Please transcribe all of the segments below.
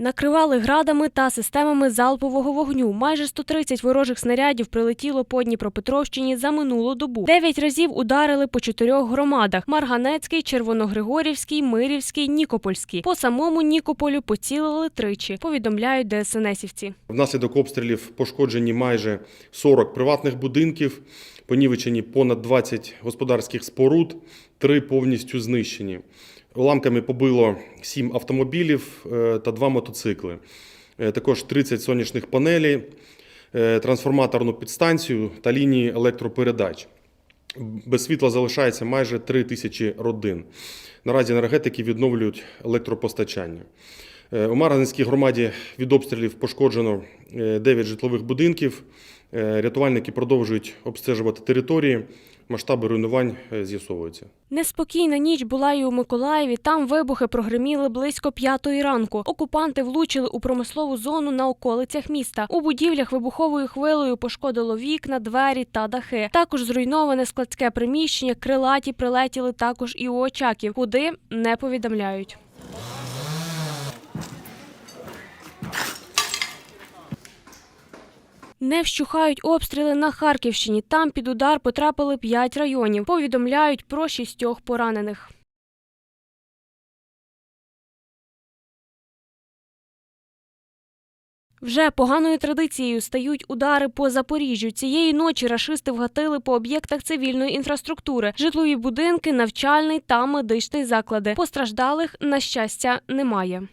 Накривали градами та системами залпового вогню. Майже 130 ворожих снарядів прилетіло по Дніпропетровщині за минулу добу. Дев'ять разів ударили по чотирьох громадах: Марганецький, Червоногригорівський, Мирівський, Нікопольський. По самому Нікополю поцілили тричі. Повідомляють ДСНСівці. Внаслідок обстрілів пошкоджені майже 40 приватних будинків, понівечені понад 20 господарських споруд, три повністю знищені. Уламками побило 7 автомобілів е, та 2 мотоцикли. Е, Також 30 сонячних панелей, е, трансформаторну підстанцію та лінії електропередач. Без світла залишається майже 3 тисячі родин. Наразі енергетики відновлюють електропостачання. У Марганецькій громаді від обстрілів пошкоджено 9 житлових будинків. Рятувальники продовжують обстежувати території. Масштаби руйнувань е, з'ясовуються. Неспокійна ніч була і у Миколаєві. Там вибухи прогреміли близько п'ятої ранку. Окупанти влучили у промислову зону на околицях міста. У будівлях вибуховою хвилею пошкодило вікна, двері та дахи. Також зруйноване складське приміщення, крилаті прилетіли також і у Очаків, куди не повідомляють. Не вщухають обстріли на Харківщині. Там під удар потрапили п'ять районів. Повідомляють про шістьох поранених. Вже поганою традицією стають удари по Запоріжжю. Цієї ночі рашисти вгатили по об'єктах цивільної інфраструктури, житлові будинки, навчальний та медичний заклади. Постраждалих, на щастя, немає.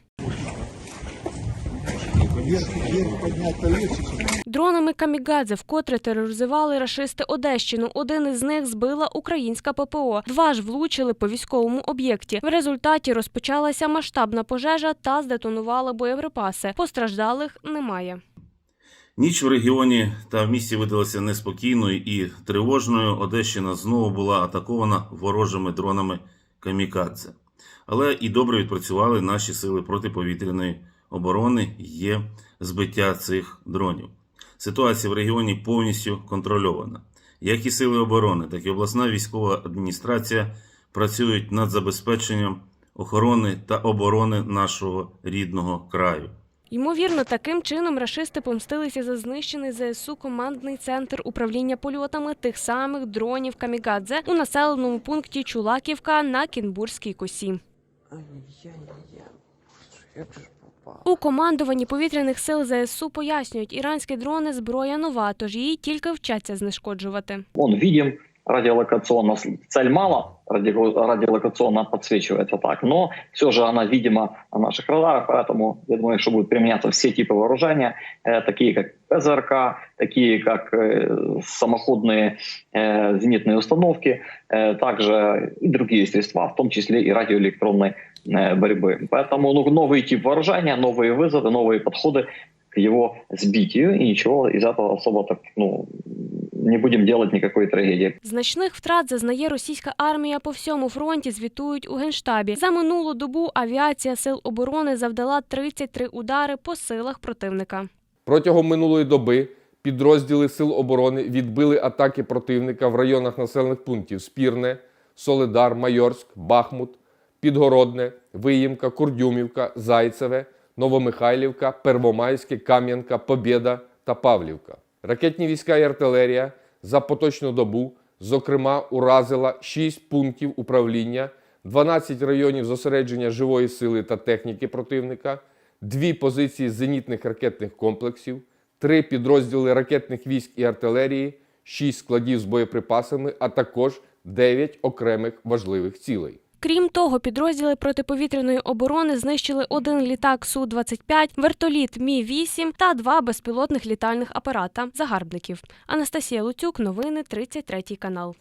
Дронами камікадзе вкотре тероризували рашисти Одещину. Один із них збила українська ППО. Два ж влучили по військовому об'єкті. В результаті розпочалася масштабна пожежа та здетонували боєприпаси. Постраждалих немає. Ніч в регіоні та в місті видалася неспокійною і тривожною. Одещина знову була атакована ворожими дронами камікадзе. Але і добре відпрацювали наші сили протиповітряної оборони. Є збиття цих дронів. Ситуація в регіоні повністю контрольована. Як і сили оборони, так і обласна військова адміністрація працюють над забезпеченням охорони та оборони нашого рідного краю. Ймовірно, таким чином рашисти помстилися за знищений ЗСУ командний центр управління польотами тих самих дронів камікадзе у населеному пункті Чулаківка на Кінбурзькій косі. У командуванні повітряних сил ЗСУ пояснюють, іранські дрони зброя нова, тож її тільки вчаться знешкоджувати. Он видим, радиолокационно цель мало, ради- радиолокационно подсвечивается так, но все же она видима на наших радарах, поэтому я думаю, что будут применяться все типы вооружения, э, такие как ПЗРК, такие как э, самоходные э, зенитные установки, э, также и другие средства, в том числе и радиоэлектронной э, борьбы. Поэтому ну, новый тип вооружения, новые вызовы, новые подходы к его сбитию, и ничего из этого особо так, ну, не будем делать никакой трагедии. Значних втрат зазнає російська армія по всьому фронті. Звітують у генштабі. За минулу добу авіація сил оборони завдала 33 удари по силах противника. Протягом минулої доби підрозділи Сил оборони відбили атаки противника в районах населених пунктів Спірне, Солидар, Майорськ, Бахмут, Підгородне, Виїмка, Курдюмівка, Зайцеве, Новомихайлівка, Первомайське, Кам'янка, Побєда та Павлівка. Ракетні війська і артилерія за поточну добу, зокрема, уразила 6 пунктів управління, 12 районів зосередження живої сили та техніки противника, дві позиції зенітних ракетних комплексів, три підрозділи ракетних військ і артилерії, шість складів з боєприпасами, а також 9 окремих важливих цілей. Крім того, підрозділи протиповітряної оборони знищили один літак Су-25, вертоліт Мі-8 та два безпілотних літальних апарата загарбників. Анастасія Луцюк, новини 33 канал.